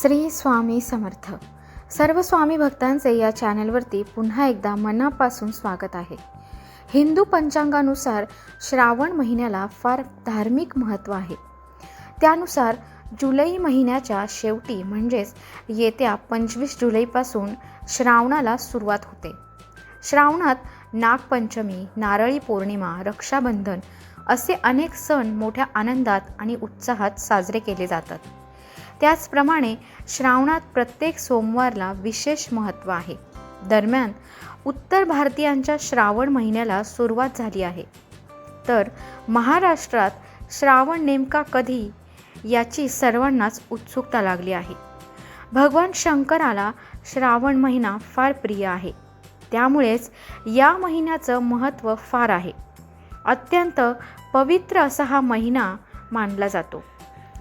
श्री स्वामी समर्थ. सर्व स्वामी भक्तांचे या चॅनलवरती पुन्हा एकदा मनापासून स्वागत आहे. हिंदू पंचांगानुसार श्रावण महिन्याला फार धार्मिक महत्त्व आहे. त्यानुसार जुलै महिन्याच्या शेवटी म्हणजेच येत्या पंचवीस जुलैपासून श्रावणाला सुरुवात होते. श्रावणात नागपंचमी नारळी पौर्णिमा रक्षाबंधन असे अनेक सण मोठ्या आनंदात आणि उत्साहात साजरे केले जातात. त्याचप्रमाणे श्रावणात प्रत्येक सोमवारला विशेष महत्त्व आहे. दरम्यान उत्तर भारतीयांच्या श्रावण महिन्याला सुरुवात झाली आहे. तर महाराष्ट्रात श्रावण नेमका कधी? याची सर्वांनाच उत्सुकता लागली आहे. भगवान शंकराला श्रावण महिना फार प्रिय आहे. त्यामुळेच या महिन्याचं महत्त्व फार आहे. अत्यंत पवित्र असा हा महिना मानला जातो.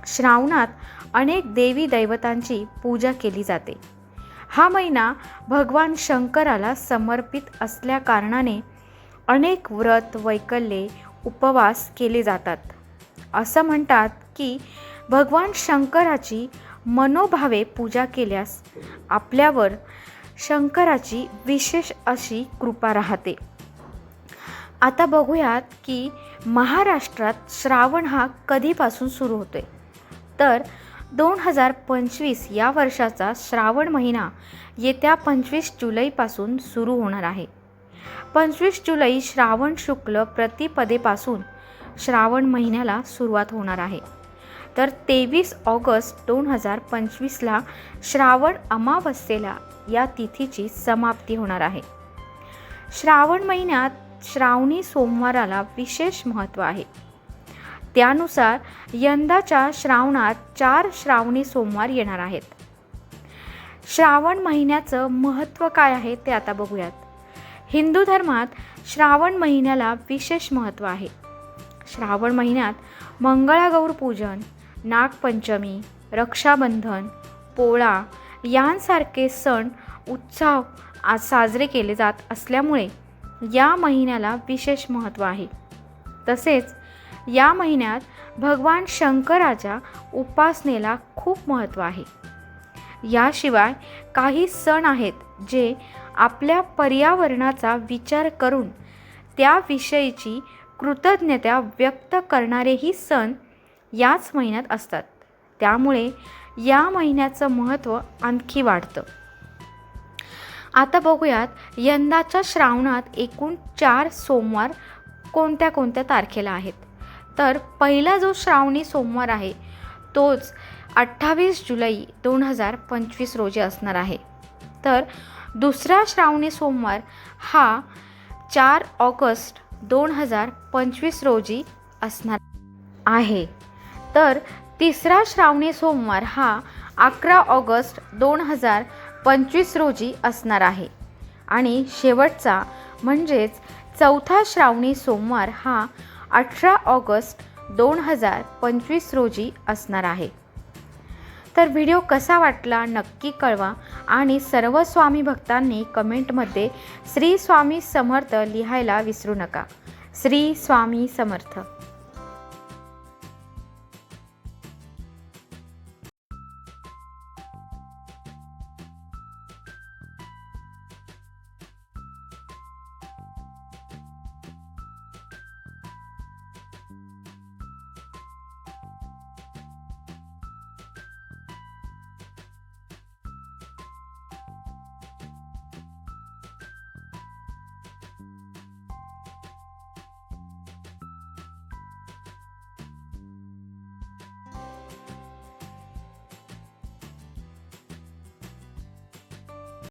श्रावणात अनेक देवी दैवतांची पूजा केली जाते. हा महिना भगवान शंकराला समर्पित असल्याकारणाने अनेक व्रत वैकल्ये उपवास केले जातात. असं म्हणतात की भगवान शंकराची मनोभावे पूजा केल्यास आपल्यावर शंकराची विशेष अशी कृपा राहते. आता बघूयात की महाराष्ट्रात श्रावण हा कधीपासून सुरू होतोय? तर दोन हजार पंचवीस या वर्षाचा श्रावण महिना येत्या पंचवीस जुलैपासून सुरू होणार आहे. पंचवीस जुलै श्रावण शुक्ल प्रतिपदेपासून श्रावण महिन्याला सुरुवात होणार आहे. तर तेवीस ऑगस्ट दोन हजार पंचवीसला श्रावण अमावस्येला या तिथीची समाप्ती होणार आहे. श्रावण महिन्यात श्रावणी सोमवाराला विशेष महत्त्व आहे. त्यानुसार यंदाच्या श्रावणात चार श्रावणी सोमवार येणार आहेत. श्रावण महिन्याचं महत्त्व काय आहे ते आता बघूयात. हिंदू धर्मात श्रावण महिन्याला विशेष महत्त्व आहे. श्रावण महिन्यात मंगळागौर पूजन नागपंचमी रक्षाबंधन पोळा यांसारखे सण उत्साह आज साजरे केले जात असल्यामुळे या महिन्याला विशेष महत्त्व आहे. तसेच या महिन्यात भगवान शंकराच्या उपासनेला खूप महत्त्व आहे. याशिवाय काही सण आहेत जे आपल्या पर्यावरणाचा विचार करून त्याविषयीची कृतज्ञता व्यक्त करणारेही सण याच महिन्यात असतात. त्यामुळे या महिन्याचं महत्त्व आणखी वाढतं. आता बघूयात यंदाच्या श्रावणात एकूण चार सोमवार कोणत्या कोणत्या तारखेला आहेत? तर पहिला जो श्रावणी सोमवार आहे तोच अठ्ठावीस जुलै दोन हजार पंचवीस रोजी असणार आहे. तर दुसरा श्रावणी सोमवार हा चार ऑगस्ट दोन हजार पंचवीस रोजी असणार आहे. तर तिसरा श्रावणी सोमवार हा अकरा ऑगस्ट दोन हजार पंचवीस रोजी असणार आहे. आणि शेवटचा म्हणजेच चौथा श्रावणी सोमवार हा अठरा ऑगस्ट दोन हजार पंचवीस रोजी असणार आहे. तर व्हिडिओ कसा वाटला नक्की कळवा आणि सर्व स्वामी भक्तांनी कमेंटमध्ये श्री स्वामी समर्थ लिहायला विसरू नका. श्री स्वामी समर्थ.